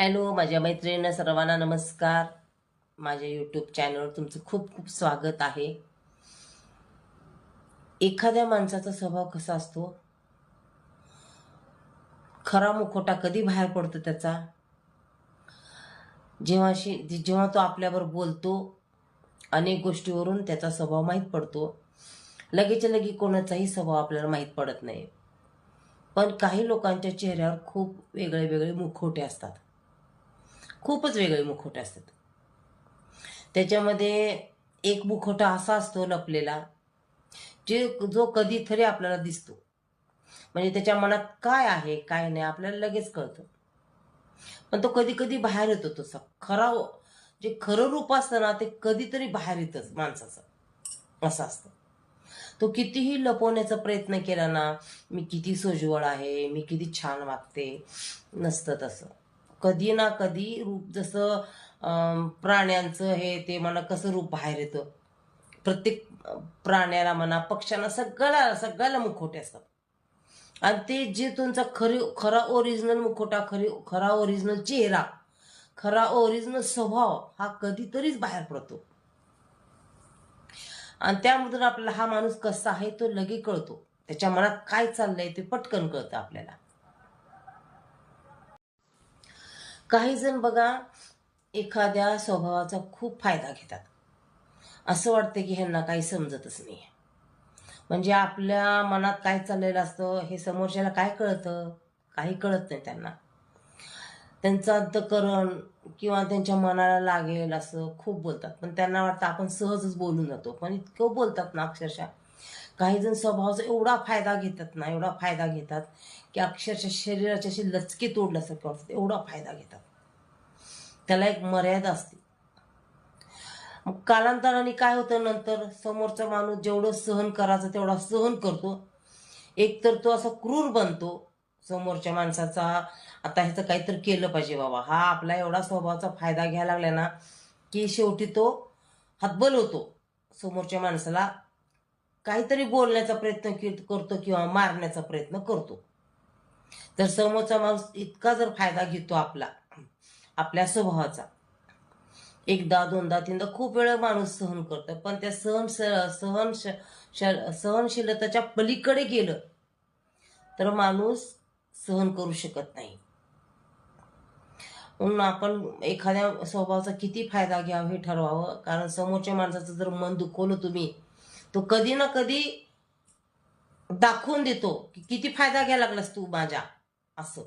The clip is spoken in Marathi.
हॅलो माझ्या मैत्रिणींना सर्वांना नमस्कार. माझ्या यूट्यूब चॅनलवर तुमचं खूप खूप स्वागत आहे. एखाद्या माणसाचा स्वभाव कसा असतो? खरा मुखोटा कधी बाहेर पडतो त्याचा? जेव्हाशी जेव्हा तो आपल्यावर बोलतो अनेक गोष्टीवरून त्याचा स्वभाव माहीत पडतो. लगेच्या लगे कोणाचाही स्वभाव आपल्याला माहीत पडत नाही. पण काही लोकांच्या चेहऱ्यावर खूप वेगळे वेगळे मुखोटे असतात. खूपच वेगळे मुखवटे असतात. त्याच्यामध्ये एक मुखवटा असा असतो लपलेला जे जो कधीतरी आपल्याला दिसतो. म्हणजे त्याच्या मनात काय आहे काय नाही आपल्याला लगेच कळतं. पण तो कधी कधी बाहेर येतो तसा. खरा हो, जे खरं रूप असतं ना ते कधीतरी बाहेर येतच माणसाचं. असं असतं. तो कितीही लपवण्याचा प्रयत्न केला ना मी किती सोज्वळ आहे मी किती छान वागते नसतं तसं. कधी ना कधी रूप जसं प्राण्यांचं हे ते म्हणा कसं रूप बाहेर येतं. प्रत्येक प्राण्याला म्हणा पक्ष्यांना सगळ्याला सगळ्याला मुखोटे असतात. आणि ते जे तुमचा खरी खरा ओरिजिनल मुखोटा खरी खरा ओरिजिनल चेहरा खरा ओरिजिनल स्वभाव हा कधीतरीच बाहेर पडतो. आणि त्यामधून आपल्याला हा माणूस कसा आहे तो लगे कळतो. त्याच्या मनात काय चाललंय ते पटकन कळतं आपल्याला. काही जण बघा एखाद्या स्वभावाचा खूप फायदा घेतात. असं वाटतं की ह्यांना काही समजतच नाही म्हणजे आपल्या मनात काय चाललेलं असतं हे समोरच्याला काय कळतं? काही कळत नाही त्यांना. त्यांचं अंतकरण किंवा त्यांच्या मनाला लागेल असं खूप बोलतात. पण त्यांना वाटतं आपण सहजच बोलून जातो पण इतकं बोलतात ना अक्षरशः. काही जण स्वभावाचा एवढा फायदा घेतात ना एवढा फायदा घेतात की अक्षरशः शरीराच्या अशी लचकी तोडल्यासारखं वाटतं. एवढा फायदा घेतात. त्याला एक मर्यादा असते. मग कालांतराने काय होतं नंतर? समोरचा माणूस जेवढं सहन करायचं तेवढा सहन करतो. एकतर तो असा क्रूर बनतो. समोरच्या माणसाचा आता ह्याचं काहीतरी केलं पाहिजे बाबा. हा आपला एवढा स्वभावाचा फायदा घ्यायला लागला ना की शेवटी तो हतबल होतो. समोरच्या माणसाला काहीतरी बोलण्याचा प्रयत्न कि- करतो किंवा मारण्याचा प्रयत्न करतो. तर समोरचा माणूस इतका जर फायदा घेतो आपला आपल्या स्वभावाचा. एकदा दोनदा तीनदा खूप वेळ माणूस सहन करतो पण त्या सहन सहन सहनशीलतेच्या पलीकडे गेलं तर माणूस सहन करू शकत नाही. म्हणून आपण एखाद्या स्वभावाचा किती फायदा घ्यावा हे ठरवावं कारण समोरच्या माणसाचं जर मन दुखवलं तुम्ही तो कधी ना कधी दाखवून देतो की किती फायदा घ्यायला लागलास तू माझ्या असं.